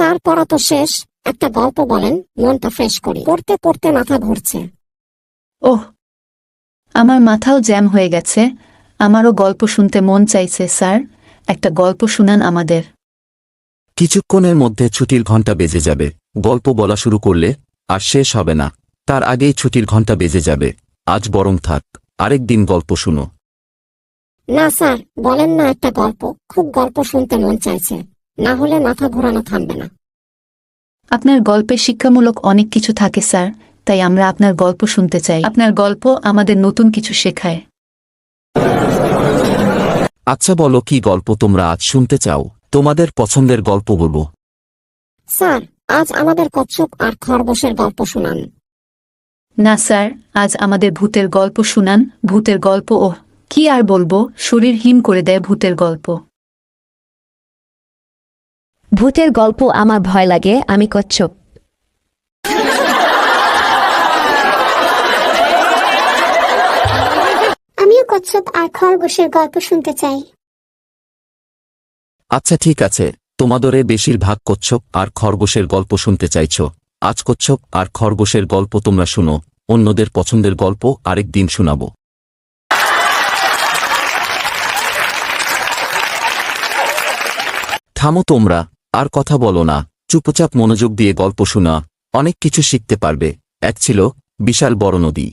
Sir পড়া তো শেষ। একটা গল্প বলেন মনটা ফ্রেশ করি। পড়তে পড়তে মাথা ঘুরছে। ওহ আমার মাথাও জ্যাম হয়ে গেছে। আমারও গল্প শুনতে মন চাইছে স্যার। একটা গল্প শুনান আমাদের। কিছুক্ষণের মধ্যে ছুটির ঘণ্টা বেজে যাবে। গল্প বলা শুরু করলে আর শেষ হবে না। তার আগেই ছুটির ঘণ্টা বেজে যাবে। আজ বরং থাক আরেক দিন গল্প শুনো। না স্যার বলেন না একটা গল্প। খুব গল্প শুনতে মন চাইছে। না হলে মাথা ঘোরানো থামবে না। আপনার গল্পে শিক্ষামূলক অনেক কিছু থাকে স্যার তাই আমরা আপনার গল্প শুনতে চাই। আপনার গল্প আমাদের নতুন কিছু শেখায়। আচ্ছা বলো কি গল্প তোমরা আজ শুনতে চাও? তোমাদের পছন্দের গল্প বলব। স্যার আজ আমাদের কচ্ছপ আর খরগোশের গল্প শুনান। না স্যার আজ আমাদের ভূতের গল্প শুনান। ভূতের গল্প ওহ কি আর বলব? শরীর হিম করে দেয় ভূতের গল্প। ভূতের গল্প আমার ভয় লাগে আমি কচ্ছপ। আমিও কচ্ছপ আর খরগোশের গল্প শুনতে চাই। আচ্ছা ঠিক আছে। তোমাদরে বেশিরভাগ কচ্ছপ আর খরগোশের গল্প শুনতে চাইছ। আজ কচ্ছপ আর খরগোশের গল্প তোমরা শুনো অন্যদের পছন্দের গল্প আরেক দিন শোনাবো। থামো তোমরা আর কথা বলো না, চুপচাপ মনোযোগ দিয়ে গল্প শোনা, অনেক কিছু শিখতে পারবে। এক ছিল বিশাল বড় নদী।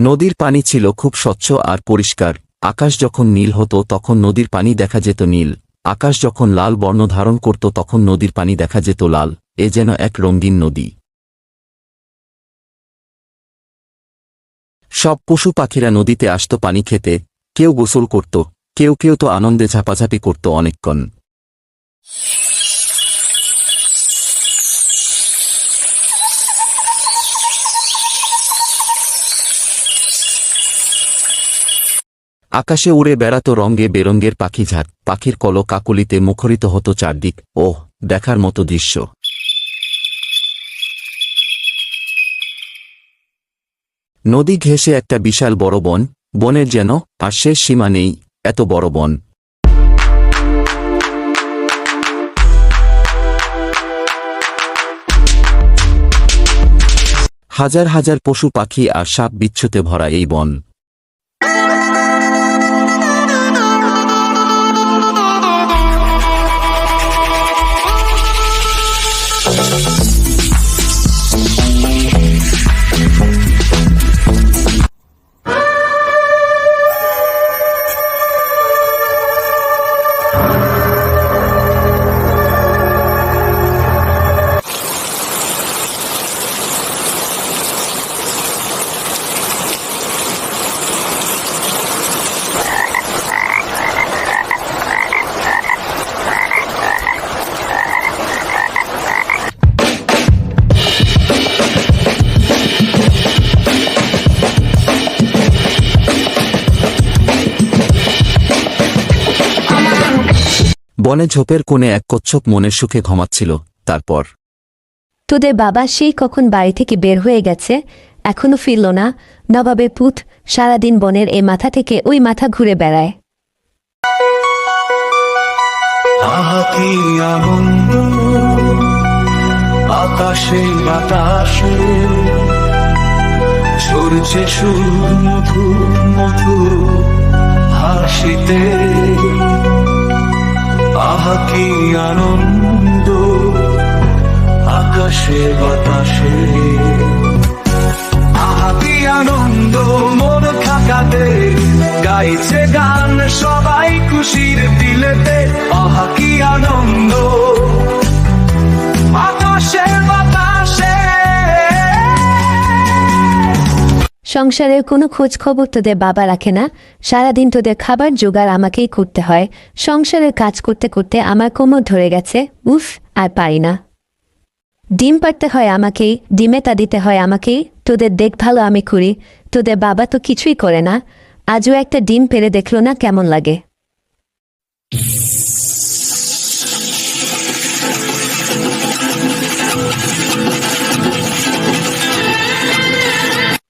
নদীর পানি ছিল খুব স্বচ্ছ আর পরিষ্কার। আকাশ যখন নীল হতো তখন নদীর পানি দেখা যেত নীল। আকাশ যখন লাল বর্ণ ধারণ করত তখন নদীর পানি দেখা যেত লাল। এ যেন এক রঙিন নদী। সব পশু পাখিরা নদীতে আসত পানি খেতে। কেউ গোসল করত, কেউ কেউ তো আনন্দে ঝাপাঝাপি করত অনেকক্ষণ। আকাশে উড়ে বেড়াতো রঙে বেরঙ্গের পাখিঝাট পাখির কল কাকলিতে মুখরিত হতো চারদিক। ওহ, দেখার মতো দৃশ্য। নদী ঘেঁষে একটা বিশাল বড় বন। বনের যেন আর শেষ সীমা নেই, এত বড় বন। হাজার হাজার পশু পাখি আর সাপ বিচ্ছুতে ভরা এই বন। বনে ঝোপের কোণে এক কচ্ছপ মনের সুখে ঘমাচ্ছিল তারপর। তোদের বাবা সেই কখন বাড়ি থেকে বের হয়ে গেছে এখনও ফিরল না নবাবের পুত সারাদিন বনের এ মাথা থেকে ওই মাথা ঘুরে বেড়ায়। আহা আকাশে বাতাসে ঝরছে সুর মধু মধু হাসিতে। আহা কি আনন্দ, আকাশে বাতাসে। আহা কি আনন্দ, মন থাকাতে গাইছে গান সবাই খুশির দিলেতে আহা কি আনন্দ আকাশে সংসারের কোনো খোঁজ খবর তোদের বাবা রাখে না। সারাদিন তোদের খাবার জোগাড় আমাকেই করতে হয়। সংসারের কাজ করতে করতে আমার কোমর ধরে গেছে। উফ, আর পারি না। ডিম পাড়তে হয় আমাকেই, ডিমে তা দিতে হয় আমাকেই। তোদের দেখভালও আমি করি। তোদের বাবা তো কিছুই করে না। আজও একটা ডিম পেরে দেখল না কেমন লাগে।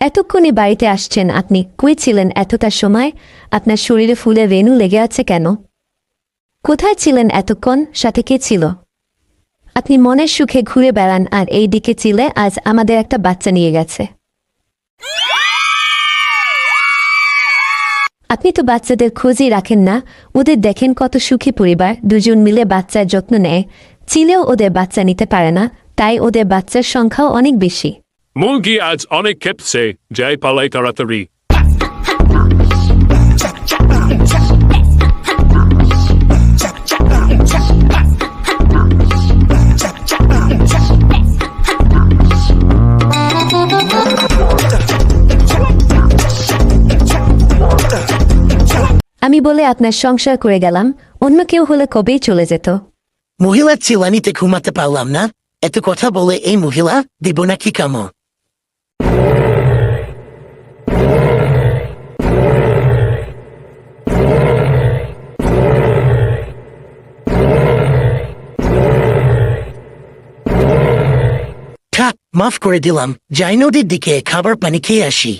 এতক্ষণে বাড়িতে আসছেন আপনি। কই ছিলেন এতটার সময়? আপনার শরীরে ফুলে রেণু লেগে আছে কেন? কোথায় ছিলেন এতক্ষণ? সাথে কে ছিল? আপনি মনের সুখে ঘুরে বেড়ান আর এই দিকে চিলে আজ আমাদের একটা বাচ্চা নিয়ে গেছে। আপনি তো বাচ্চাদের খোঁজই রাখেন না। ওদের দেখেন কত সুখী পরিবার। দুজন মিলে বাচ্চার যত্ন নেয়। চিলেও ওদের বাচ্চা নিতে পারে না। তাই ওদের বাচ্চার সংখ্যাও অনেক বেশি। মুরগি আজ অনেক খেপছে যাই পালাই তাড়াতাড়ি আমি বলে আপনার সংসার করে গেলাম অন্য কেউ হলে কবেই চলে যেত? মহিলা চিলানিতে ঘুমাতে পারলাম না। এত কথা বলে এই মহিলা দিব নাকি কামো থাক মাফ করে দিলাম যাই নদীর দিকে খাবার পানি খেয়ে আসি।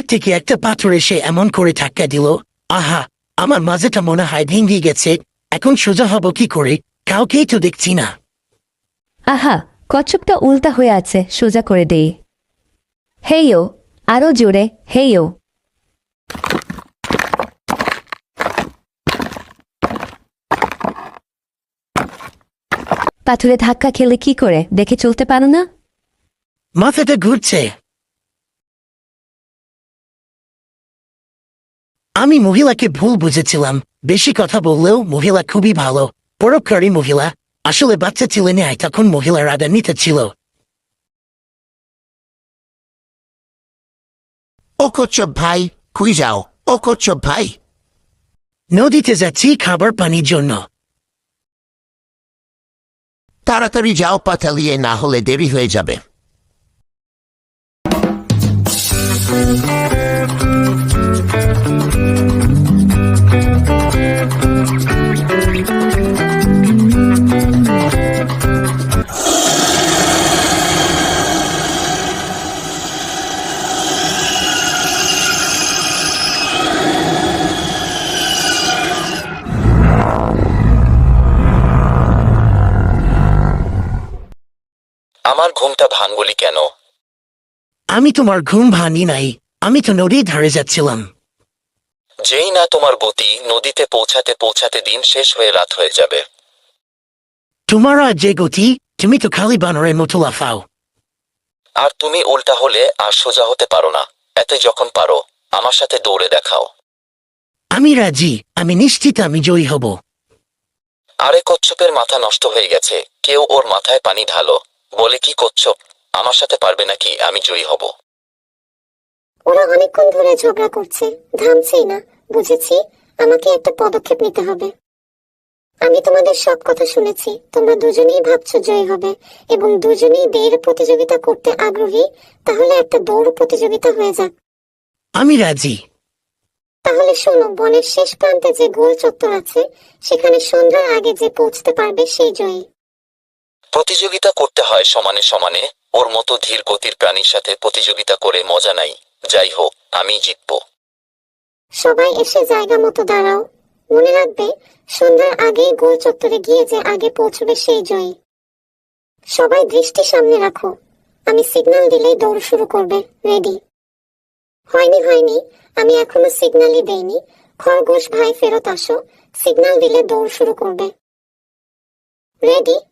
পাহাড় থেকে একটা পাথর এসে এমন করে ধাক্কা দিল আহা আমার মাঝেটা মনে হয় ভেঙে গেছে এখন সোজা হব কি করে? কাউকেই তো দেখছি না। আহা কচ্ছপটা উল্টা হয়ে আছে সোজা করে দেই। হেইও আরও জোরে হেইও। পাথরে ধাক্কা খেলে কি করে? দেখে চলতে পারো না? মাথাটা ঘুরছে। আমি মহিলাকে ভুল বুঝেছিলাম। বেশি কথা বললেও মহিলা খুবই ভালো পরোপকারী মহিলা। আসলে বাচ্চা ছিলেন তখন মহিলার আদা নিতে ছিল। ও কচ্ছপ ভাই কুই যাও। ও কচ্ছপ ভাই। নদীতে যাচ্ছি খাবার পানির জন্য। তাড়াতাড়ি যাও পাতালিয়ে না হলে দেরি হয়ে যাবে। আমার ঘুমটা ভাঙ্গলি কেন? আমি তোমার ঘুম ভাঙি নাই। আমি তো নদীর ধারে যাচ্ছিলাম। যেই না তোমার গতি নদীতে পৌঁছাতে পৌঁছাতে দিন শেষ হয়ে রাত হয়ে যাবে। তোমার আর যে গতি তুমি তো খালি বানরের মতো লাফাও। আর তুমি উল্টা হলে আর সোজা হতে পারো না। এতে যখন পারো আমার সাথে দৌড়ে দেখাও। আমি রাজি আমি নিশ্চিত আমি জয়ী হব। আরে কচ্ছপের মাথা নষ্ট হয়ে গেছে কেউ ওর মাথায় পানি ঢালো। বলে কি কচ্ছপ আমার সাথে পারবে নাকি আমি জয়ী হব? ওরা অনেকক্ষণ ধরে ঝগড়া করছে থামছেই না। বুঝেছি আমাকে একটা পদক্ষেপ নিতে হবে। আমি তোমাদের সব কথা শুনেছি তোমরা দুজনেই ভাবছ জয়ী হবে এবং দুজনেই বের প্রতিযোগিতা করতে আগ্রহী তাহলে একটা দৌড় প্রতিযোগিতা হয়ে যাক। আমি রাজি। তাহলে শোনো বনের শেষ প্রান্তে যে গোল চত্বর আছে সেখানে সন্ধ্যার আগে যে পৌঁছতে পারবে সেই জয়ী। প্রতিযোগিতা করতে হয় সমানে সমানে ওর মতো ধীর গতির প্রাণীর সাথে প্রতিযোগিতা করে মজা নাই। যাই হোক আমি জিতব। সবাই এসে জায়গা মতো দাঁড়াও। মনে রাখবে, সন্ধ্যার আগেই গোল চত্বরে গিয়ে যে আগে পৌঁছবে সেই জয়ী। সবাই দৃষ্টি সামনে রাখো। আমি সিগন্যাল দিলেই দৌড় শুরু করবে। রেডি হয়নি হয়নি। আমি এখনও সিগন্যালই দেইনি। খরগোশ ভাই ফেরত আসো। সিগন্যাল দিলে দৌড় শুরু করবে। রেডি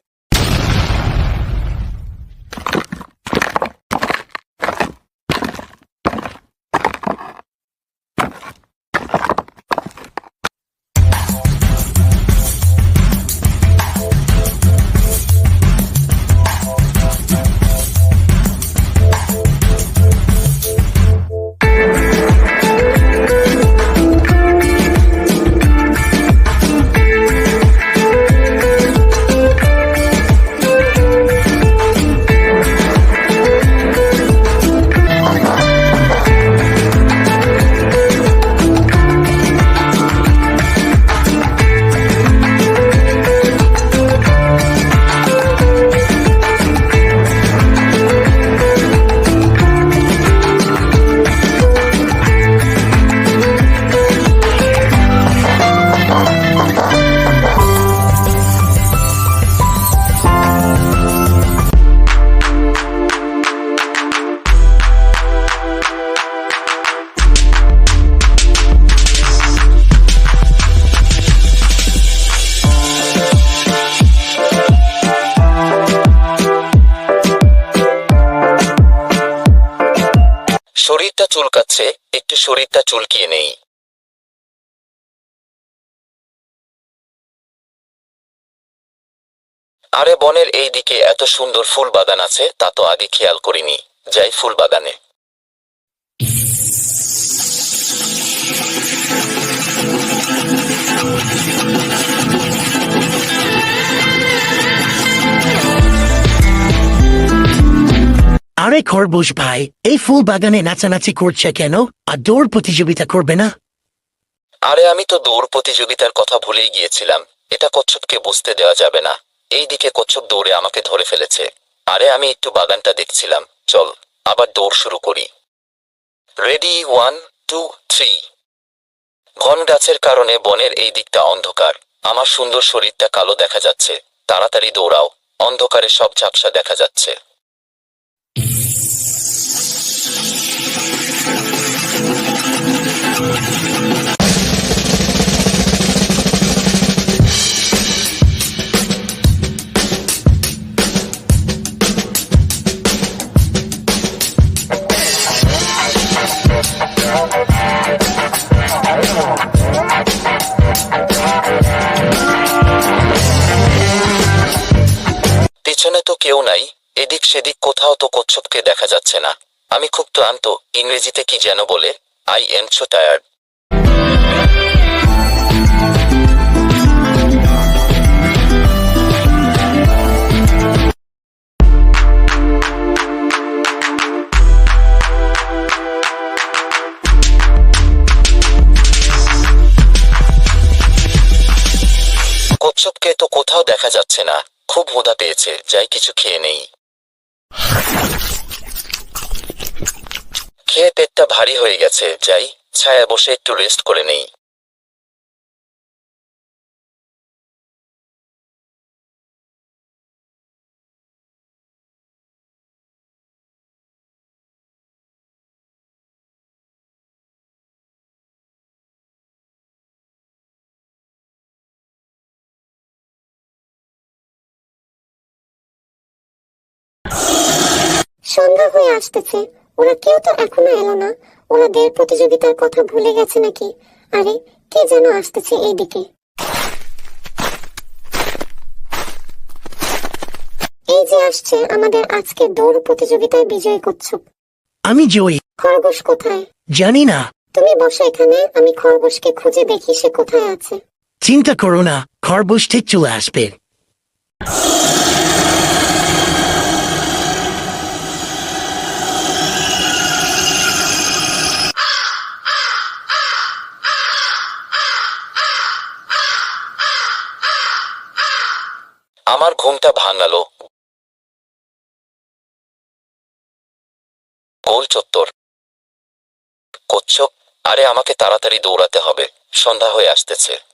শরীরটা চুলকাচ্ছে, একটু শরীরটা চুলকিয়ে নেই। আরে বনের এই দিকে এত সুন্দর ফুল বাগান আছে, তা তো আগে খেয়াল করিনি, যাই ফুল বাগানে আরে খরগোশ ভাই, এই ফুল বাগানে নাচানাচি করছে কেন? আর দৌড় প্রতিযোগিতা করবে না? আরে আমি তো দৌড় প্রতিযোগিতার কথা ভুলেই গিয়েছিলাম। এটা কচ্ছপকে বুঝতে দেওয়া যাবে না। এই দিকে কচ্ছপ দৌড়ে আমাকে ধরে ফেলেছে। আরে আমি একটু বাগানটা দেখছিলাম। চল, আবার দৌড় শুরু করি। রেডি ওয়ান টু থ্রি ঘন গাছের কারণে বনের এই দিকটা অন্ধকার। আমার সুন্দর শরীরটা কালো দেখা যাচ্ছে। তাড়াতাড়ি দৌড়াও। অন্ধকারে সব ঝাপসা দেখা যাচ্ছে। পিছনে তো কেউ নাই, এদিক সেদিক কোথাও তো কচ্ছপকে দেখা যাচ্ছে না। আমি খুব ক্লান্ত, ইংরেজিতে কি যেন বলে আই এম সো টায়ার্ড কচ্ছপকে তো কোথাও দেখা যাচ্ছে না। খুব হুদা পেয়েছে, যাই কিছু খেয়ে নেই। খেয়ে পেটটা ভারী হয়ে গেছে, যাই। ছায়া বসে একটু রেস্ট করে নেই। সন্ধ্যা হয়ে আসতেছে। ওরা কেউ তো এখনও এলো না। ওরা দের প্রতিযোগিতার কথা ভুলে গেছে নাকি? আরে কে যেন আসতেছে এইদিকে। এই যে আসছে আমাদের আজকে দৌড় প্রতিযোগিতায় বিজয় কচ্ছপ। আমি জয়ী। খরগোশ কোথায়? জানি না। তুমি বসো এখানে আমি খরগোশকে খুঁজে দেখি সে কোথায় আছে। চিন্তা করো না খরগোশ ঠিক চলে আসবে। আমার ঘুমটা ভাঙালো। গোল চত্বর। কচ্ছপ আরে আমাকে তাড়াতাড়ি দৌড়াতে হবে। সন্ধ্যা হয়ে আসতেছে।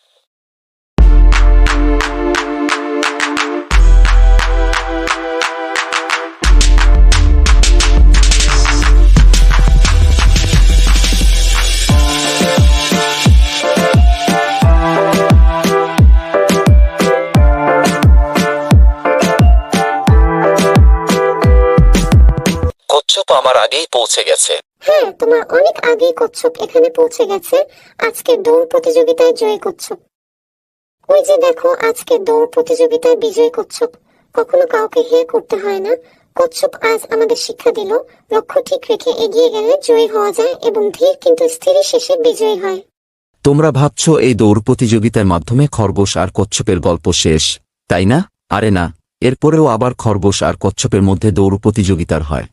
আমার আগেই পৌঁছে গেছে। হ্যাঁ তোমার অনেক আগেই কচ্ছপ এখানে পৌঁছে গেছে। আজকে দৌড় প্রতিযোগিতায় জয়ী কচ্ছপ। ওই যে দেখো আজকে দৌড় প্রতিযোগিতায় বিজয়ী কচ্ছপ। কখনো কাউকে হে করতে হয় না। কচ্ছপ আজ আমাদের শিক্ষা দিল লক্ষ্য ঠিক রেখে এগিয়ে গেলে জয়ী হওয়া যায় এবং ধীর কিন্তু স্থিরই শেষে বিজয়ী হয়। তোমরা ভাবছ এই দৌড় প্রতিযোগিতার মাধ্যমে খরগোশ আর কচ্ছপের গল্প শেষ তাই না? আরে না এরপরেও আবার খরগোশ আর কচ্ছপের মধ্যে দৌড় প্রতিযোগিতার হয়।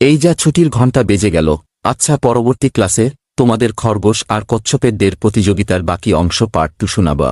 এই যা ছুটির ঘণ্টা বেজে গেল। আচ্ছা পরবর্তী ক্লাসে তোমাদের খরগোশ আর কচ্ছপের দের প্রতিযোগিতার বাকি অংশ পার্ট টু শোনাবা।